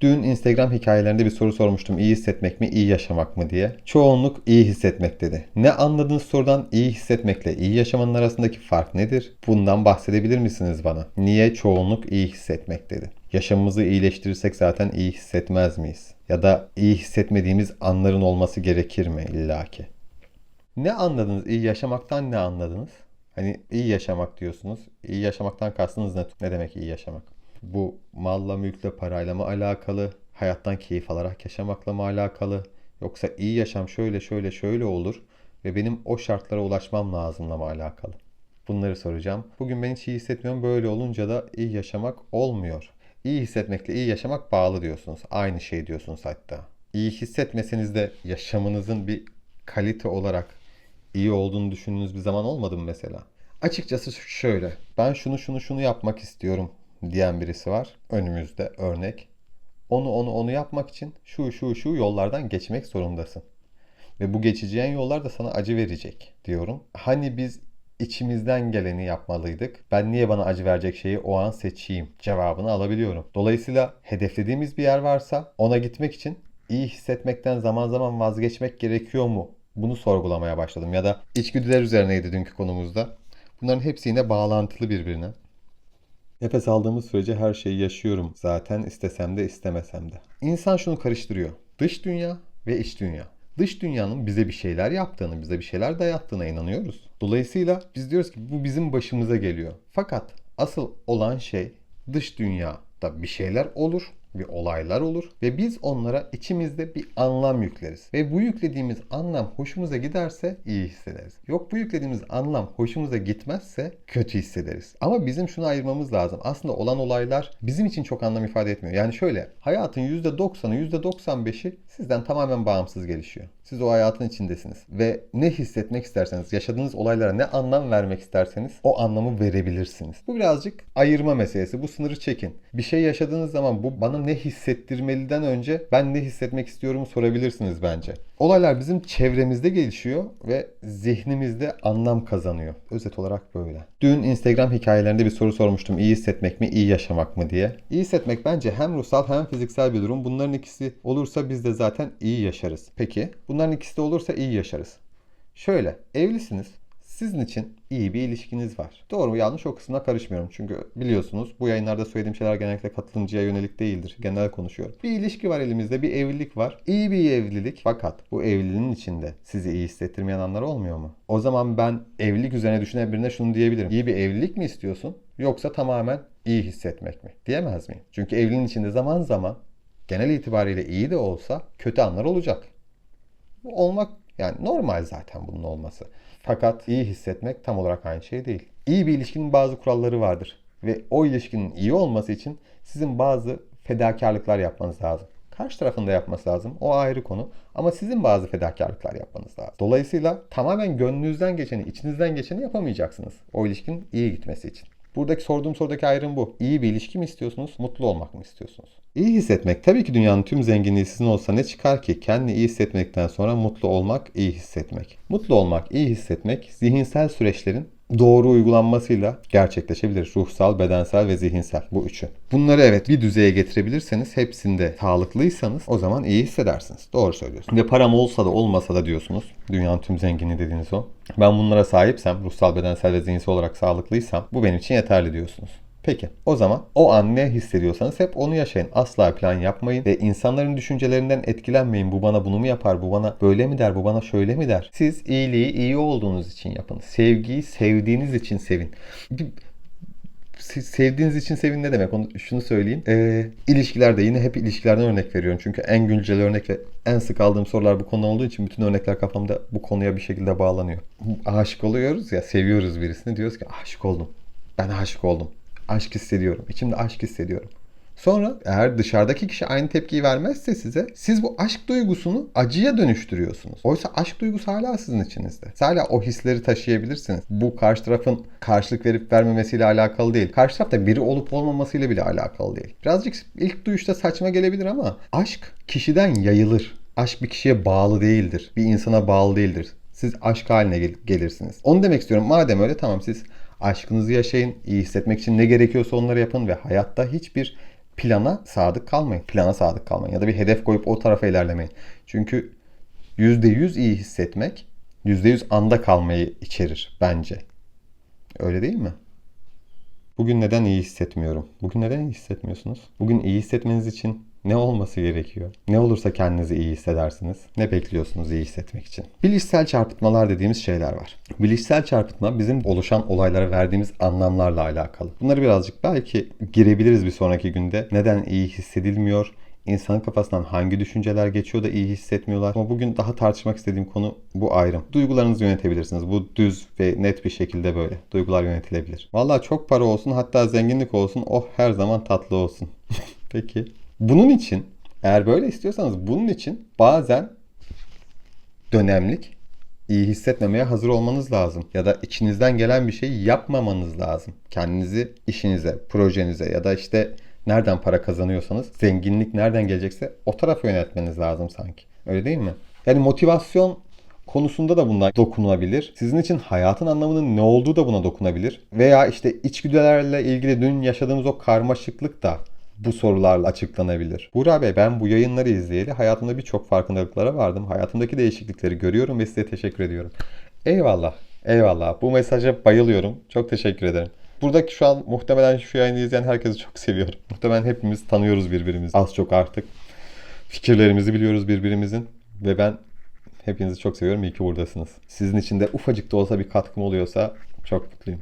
Dün Instagram hikayelerinde bir soru sormuştum. İyi hissetmek mi, iyi yaşamak mı diye. Çoğunluk iyi hissetmek dedi. Ne anladığınız sorudan iyi hissetmekle iyi yaşamanın arasındaki fark nedir? Bundan bahsedebilir misiniz bana? Niye çoğunluk iyi hissetmek dedi? Yaşamımızı iyileştirirsek zaten iyi hissetmez miyiz? Ya da iyi hissetmediğimiz anların olması gerekir mi illaki? Ne anladınız? İyi yaşamaktan ne anladınız? Hani iyi yaşamak diyorsunuz. İyi yaşamaktan kastınız ne? Ne demek iyi yaşamak? Bu malla, mülkle, parayla mı alakalı? Hayattan keyif alarak yaşamakla mı alakalı? Yoksa iyi yaşam şöyle şöyle şöyle olur ve benim o şartlara ulaşmam lazımla mı alakalı? Bunları soracağım. Bugün ben hiç iyi hissetmiyorum. Böyle olunca da iyi yaşamak olmuyor. İyi hissetmekle iyi yaşamak bağlı diyorsunuz. Aynı şey diyorsunuz hatta. İyi hissetmeseniz de yaşamınızın bir kalite olarak iyi olduğunu düşündüğünüz bir zaman olmadı mı mesela? Açıkçası şöyle. Ben şunu şunu şunu yapmak istiyorum diyen birisi var. Önümüzde örnek. Onu onu onu yapmak için şu şu şu yollardan geçmek zorundasın. Ve bu geçeceğin yollar da sana acı verecek diyorum. Hani biz içimizden geleni yapmalıydık. Ben niye bana acı verecek şeyi o an seçeyim cevabını alabiliyorum. Dolayısıyla hedeflediğimiz bir yer varsa ona gitmek için iyi hissetmekten zaman zaman vazgeçmek gerekiyor mu? Bunu sorgulamaya başladım. Ya da içgüdüler üzerineydi dünkü konumuzda. Bunların hepsi yine bağlantılı birbirine. Nefes aldığımız sürece her şeyi yaşıyorum zaten istesem de istemesem de. İnsan şunu karıştırıyor. Dış dünya ve iç dünya. Dış dünyanın bize bir şeyler yaptığını, bize bir şeyler dayattığına inanıyoruz. Dolayısıyla biz diyoruz ki bu bizim başımıza geliyor. Fakat asıl olan şey dış dünyada bir şeyler olur bir olaylar olur ve biz onlara içimizde bir anlam yükleriz. Ve bu yüklediğimiz anlam hoşumuza giderse iyi hissederiz. Yok bu yüklediğimiz anlam hoşumuza gitmezse kötü hissederiz. Ama bizim şunu ayırmamız lazım. Aslında olan olaylar bizim için çok anlam ifade etmiyor. Yani şöyle hayatın %90'ı %95'i sizden tamamen bağımsız gelişiyor. Siz o hayatın içindesiniz. Ve ne hissetmek isterseniz, yaşadığınız olaylara ne anlam vermek isterseniz o anlamı verebilirsiniz. Bu birazcık ayırma meselesi. Bu sınırı çekin. Bir şey yaşadığınız zaman bu bana ne hissettirmeliden önce ben ne hissetmek istiyorum sorabilirsiniz bence. Olaylar bizim çevremizde gelişiyor ve zihnimizde anlam kazanıyor. Özet olarak böyle. Dün Instagram hikayelerinde bir soru sormuştum. İyi hissetmek mi, iyi yaşamak mı diye. İyi hissetmek bence hem ruhsal hem fiziksel bir durum. Bunların ikisi olursa biz de zaten iyi yaşarız. Peki bunların ikisi de olursa iyi yaşarız. Şöyle evlisiniz. Sizin için iyi bir ilişkiniz var. Doğru mu yanlış o kısmına karışmıyorum. Çünkü biliyorsunuz bu yayınlarda söylediğim şeyler genellikle katılımcıya yönelik değildir. Genel konuşuyorum. Bir ilişki var elimizde, bir evlilik var. İyi bir evlilik fakat bu evliliğin içinde sizi iyi hissettirmeyen anlar olmuyor mu? O zaman ben evlilik üzerine düşünen birine şunu diyebilirim. İyi bir evlilik mi istiyorsun yoksa tamamen iyi hissetmek mi? Diyemez miyim? Çünkü evliliğin içinde zaman zaman genel itibariyle iyi de olsa kötü anlar olacak. Olmak yani normal zaten bunun olması. Fakat iyi hissetmek tam olarak aynı şey değil. İyi bir ilişkinin bazı kuralları vardır. Ve o ilişkinin iyi olması için sizin bazı fedakarlıklar yapmanız lazım. Karşı tarafında yapması lazım. O ayrı konu. Ama sizin bazı fedakarlıklar yapmanız lazım. Dolayısıyla tamamen gönlünüzden geçeni, içinizden geçeni yapamayacaksınız. O ilişkinin iyi gitmesi için. Buradaki sorduğum sorudaki ayrım bu. İyi bir ilişki mi istiyorsunuz, mutlu olmak mı istiyorsunuz? İyi hissetmek. Tabii ki dünyanın tüm zenginliği sizin olsa ne çıkar ki? Kendini iyi hissetmekten sonra mutlu olmak, iyi hissetmek. Mutlu olmak, iyi hissetmek zihinsel süreçlerin doğru uygulanmasıyla gerçekleşebilir. Ruhsal, bedensel ve zihinsel bu üçü. Bunları evet bir düzeye getirebilirseniz hepsinde sağlıklıysanız o zaman iyi hissedersiniz. Doğru söylüyorsunuz. Ve param olsa da olmasa da diyorsunuz. Dünyanın tüm zenginliği dediğiniz o. Ben bunlara sahipsem, ruhsal, bedensel ve zihinsel olarak sağlıklıysam bu benim için yeterli diyorsunuz. Peki o zaman o an ne hissediyorsanız hep onu yaşayın. Asla plan yapmayın ve insanların düşüncelerinden etkilenmeyin. Bu bana bunu mu yapar? Bu bana böyle mi der? Bu bana şöyle mi der? Siz iyiliği iyi olduğunuz için yapın. Sevgiyi sevdiğiniz için sevin. Sevdiğiniz için sevin ne demek? Onu şunu söyleyeyim. Ee, ilişkilerde yine hep ilişkilerden örnek veriyorum. Çünkü en güncel örnek ve en sık aldığım sorular bu konu olduğu için bütün örnekler kafamda bu konuya bir şekilde bağlanıyor. Aşık oluyoruz ya, seviyoruz birisini. Diyoruz ki aşık oldum. Ben aşık oldum aşk hissediyorum. İçimde aşk hissediyorum. Sonra eğer dışarıdaki kişi aynı tepkiyi vermezse size siz bu aşk duygusunu acıya dönüştürüyorsunuz. Oysa aşk duygusu hala sizin içinizde. Hala o hisleri taşıyabilirsiniz. Bu karşı tarafın karşılık verip vermemesiyle alakalı değil. Karşı tarafta biri olup olmamasıyla bile alakalı değil. Birazcık ilk duyuşta saçma gelebilir ama aşk kişiden yayılır. Aşk bir kişiye bağlı değildir. Bir insana bağlı değildir. Siz aşk haline gel- gelirsiniz. Onu demek istiyorum. Madem öyle tamam siz Aşkınızı yaşayın. iyi hissetmek için ne gerekiyorsa onları yapın ve hayatta hiçbir plana sadık kalmayın. Plana sadık kalmayın. Ya da bir hedef koyup o tarafa ilerlemeyin. Çünkü %100 iyi hissetmek %100 anda kalmayı içerir bence. Öyle değil mi? Bugün neden iyi hissetmiyorum? Bugün neden iyi hissetmiyorsunuz? Bugün iyi hissetmeniz için ne olması gerekiyor? Ne olursa kendinizi iyi hissedersiniz. Ne bekliyorsunuz iyi hissetmek için? Bilişsel çarpıtmalar dediğimiz şeyler var. Bilişsel çarpıtma bizim oluşan olaylara verdiğimiz anlamlarla alakalı. Bunları birazcık belki girebiliriz bir sonraki günde. Neden iyi hissedilmiyor? İnsanın kafasından hangi düşünceler geçiyor da iyi hissetmiyorlar. Ama bugün daha tartışmak istediğim konu bu ayrım. Duygularınızı yönetebilirsiniz. Bu düz ve net bir şekilde böyle. Duygular yönetilebilir. Vallahi çok para olsun hatta zenginlik olsun oh her zaman tatlı olsun. Peki. Bunun için eğer böyle istiyorsanız bunun için bazen dönemlik iyi hissetmemeye hazır olmanız lazım. Ya da içinizden gelen bir şeyi yapmamanız lazım. Kendinizi işinize, projenize ya da işte nereden para kazanıyorsanız zenginlik nereden gelecekse o tarafa yönetmeniz lazım sanki. Öyle değil mi? Yani motivasyon konusunda da bunlar dokunulabilir. Sizin için hayatın anlamının ne olduğu da buna dokunabilir. Veya işte içgüdülerle ilgili dün yaşadığımız o karmaşıklık da bu sorularla açıklanabilir. Buğra Bey ben bu yayınları izleyeli hayatımda birçok farkındalıklara vardım. Hayatımdaki değişiklikleri görüyorum ve size teşekkür ediyorum. Eyvallah. Eyvallah. Bu mesaja bayılıyorum. Çok teşekkür ederim. Buradaki şu an muhtemelen şu yayını izleyen herkesi çok seviyorum. Muhtemelen hepimiz tanıyoruz birbirimizi. Az çok artık. Fikirlerimizi biliyoruz birbirimizin. Ve ben hepinizi çok seviyorum. İyi ki buradasınız. Sizin için de ufacık da olsa bir katkım oluyorsa çok mutluyum.